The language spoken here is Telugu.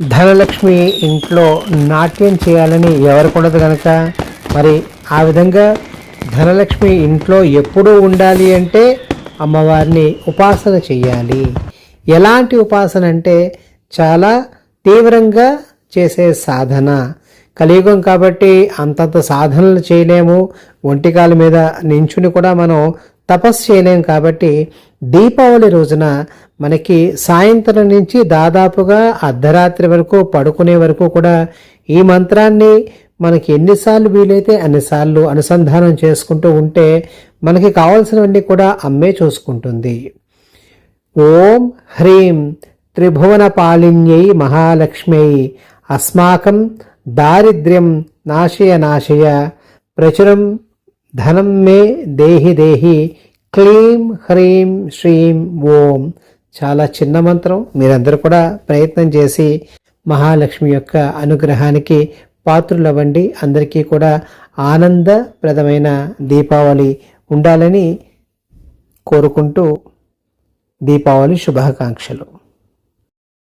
ధనలక్ష్మి ఇంట్లో నాట్యం చేయాలని ఎవరికొండదు కనుక మరి ఆ విధంగా ధనలక్ష్మి ఇంట్లో ఎప్పుడూ ఉండాలి అంటే అమ్మవారిని ఉపాసన చేయాలి ఎలాంటి ఉపాసన అంటే చాలా తీవ్రంగా చేసే సాధన. కలియుగం కాబట్టి అంతంత సాధనలు చేయలేము. ఒంటికాల మీద నించుని కూడా మనం తపస్సు చేయలేం కాబట్టి దీపావళి రోజున మనకి సాయంత్రం నుంచి దాదాపుగా అర్ధరాత్రి వరకు పడుకునే వరకు కూడా ఈ మంత్రాన్ని మనకి ఎన్నిసార్లు వీలైతే అన్నిసార్లు అనుసంధానం చేసుకుంటూ ఉంటే మనకి కావాల్సినవన్నీ కూడా అమ్మే చూసుకుంటుంది. ఓం హ్రీం త్రిభువన పాలిన్యై మహాలక్ష్మ్యై అస్మాకం దారిద్ర్యం నాశయ నాశయ ప్రచురం ధనం మే దేహి దేహి క్లీం హ్రీం శ్రీం ఓం. చాలా చిన్న మంత్రం. మీరందరూ కూడా ప్రయత్నం చేసి మహాలక్ష్మి యొక్క అనుగ్రహానికి పాత్రులవ్వండి. అందరికీ కూడా ఆనందప్రదమైన దీపావళి ఉండాలని కోరుకుంటూ దీపావళి శుభాకాంక్షలు.